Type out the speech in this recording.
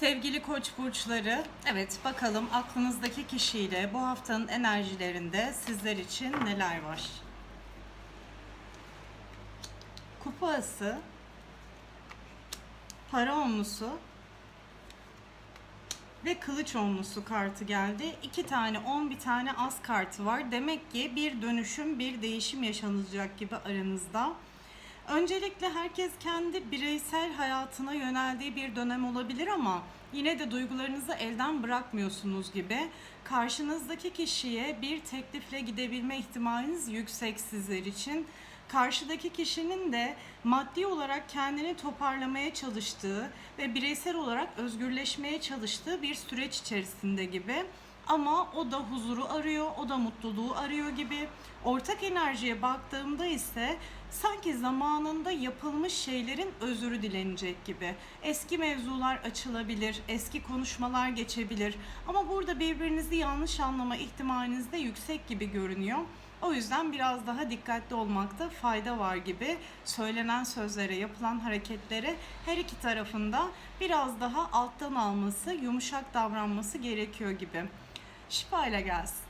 Sevgili koç burçları, evet bakalım aklınızdaki kişiyle bu haftanın enerjilerinde sizler için neler var? Kupa ası, para onlusu ve kılıç onlusu kartı geldi. İki tane on bir tane az kartı var. Demek ki bir dönüşüm, bir değişim yaşanacak gibi aranızda. Öncelikle herkes kendi bireysel hayatına yöneldiği bir dönem olabilir ama yine de duygularınızı elden bırakmıyorsunuz gibi. Karşınızdaki kişiye bir teklifle gidebilme ihtimaliniz yüksek sizler için. Karşıdaki kişinin de maddi olarak kendini toparlamaya çalıştığı ve bireysel olarak özgürleşmeye çalıştığı bir süreç içerisinde gibi. Ama o da huzuru arıyor, o da mutluluğu arıyor gibi. Ortak enerjiye baktığımda ise sanki zamanında yapılmış şeylerin özürü dilenecek gibi. Eski mevzular açılabilir, eski konuşmalar geçebilir. Ama burada birbirinizi yanlış anlama ihtimaliniz de yüksek gibi görünüyor. O yüzden biraz daha dikkatli olmakta fayda var gibi. Söylenen sözlere, yapılan hareketlere her iki tarafında biraz daha alttan alması, yumuşak davranması gerekiyor gibi. Şifa ile gelsin.